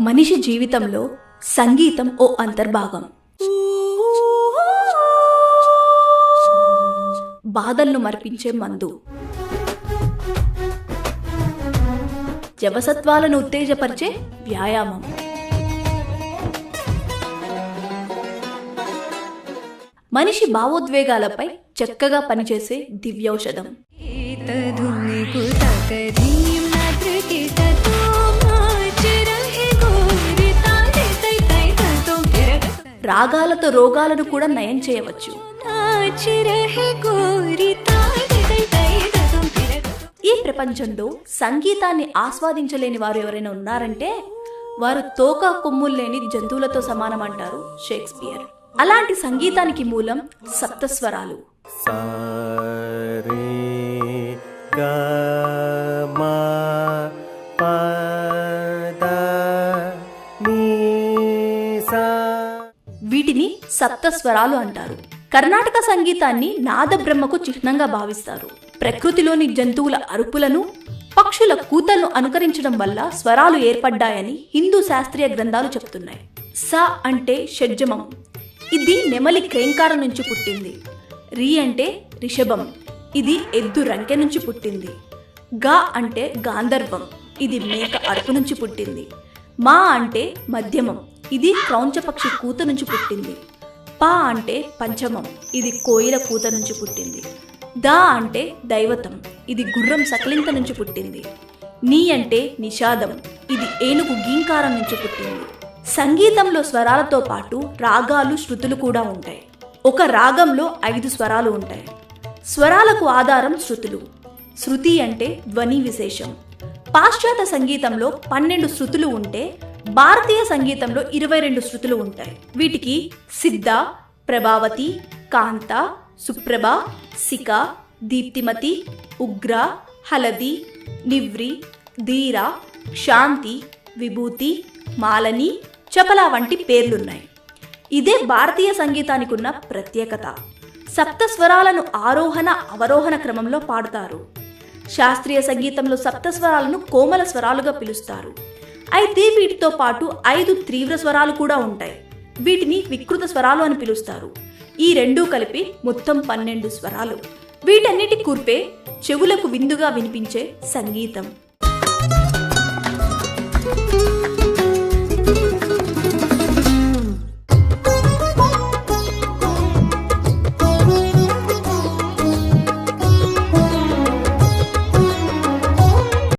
మనిషి జీవితంలో సంగీతం ఓ అంతర్భాగం. బాధలను మర్పించే మందు. జవసత్వాలను ఉత్తేజపరిచే వ్యాయామం. మనిషి భావోద్వేగాలపై చక్కగా పనిచేసే దివ్యౌషధం. రాగాలతో రోగాలను కూడా నయం చేయవచ్చు. ఈ ప్రపంచంలో సంగీతాన్ని ఆస్వాదించలేని వారు ఎవరైనా ఉన్నారంటే వారు తోక కొమ్ములు లేని జంతువులతో సమానం అంటారు షేక్స్పియర్. అలాంటి సంగీతానికి మూలం సప్తస్వరాలు. వీటిని సప్తస్వరాలు అంటారు. కర్ణాటక సంగీతాన్ని నాదబ్రహ్మకు చిహ్నంగా భావిస్తారు. ప్రకృతిలోని జంతువుల అరుపులను పక్షుల కూతలను అనుకరించడం వల్ల స్వరాలు ఏర్పడ్డాయని హిందూ శాస్త్రీయ గ్రంథాలు చెప్తున్నాయి. స అంటే షడ్జమం. ఇది నెమలి క్రేంకారం నుంచి పుట్టింది. రి అంటే రిషభం. ఇది ఎద్దు రంకె నుంచి పుట్టింది. గా అంటే గాంధర్వం. ఇది మేక అరుపు నుంచి పుట్టింది. మా అంటే మధ్యమం. ఇది క్రౌంచపక్షి కూత నుంచి పుట్టింది. పా అంటే పంచమం ఇది కోయిల కూత నుంచి పుట్టింది. దా అంటే దైవతం ఇది గుర్రం సకలింత నుంచి పుట్టింది. నీ అంటే నిషాదం ఇది ఏనుగు గీంకారం నుంచి పుట్టింది. సంగీతంలో స్వరాలతో పాటు రాగాలు శృతులు కూడా ఉంటాయి. ఒక రాగంలో ఐదు స్వరాలు ఉంటాయి. స్వరాలకు ఆధారం శృతులు. శృతి అంటే ధ్వని విశేషం. పాశ్చాత్య సంగీతంలో పన్నెండు శృతులు ఉంటే భారతీయ సంగీతంలో ఇరవై రెండు శృతులు ఉంటాయి. వీటికి సిద్ధ ప్రభావతి కాంత సుప్రభ సిక దీప్తిమతి ఉగ్ర హలది నివ్రి ధీర శాంతి విభూతి మాలని చపల వంటి పేర్లున్నాయి. ఇదే భారతీయ సంగీతానికి ఉన్న ప్రత్యేకత. సప్త స్వరాలను ఆరోహణ అవరోహణ క్రమంలో పాడుతారు. శాస్త్రీయ సంగీతంలో సప్త స్వరాలను కోమల స్వరాలుగా పిలుస్తారు. అయితే వీటితో పాటు ఐదు తీవ్ర స్వరాలు కూడా ఉంటాయి. వీటిని వికృత స్వరాలు అని పిలుస్తారు. ఈ రెండూ కలిపి మొత్తం పన్నెండు స్వరాలు. వీటన్నిటి కూర్పే చెవులకు విందుగా వినిపించే సంగీతం.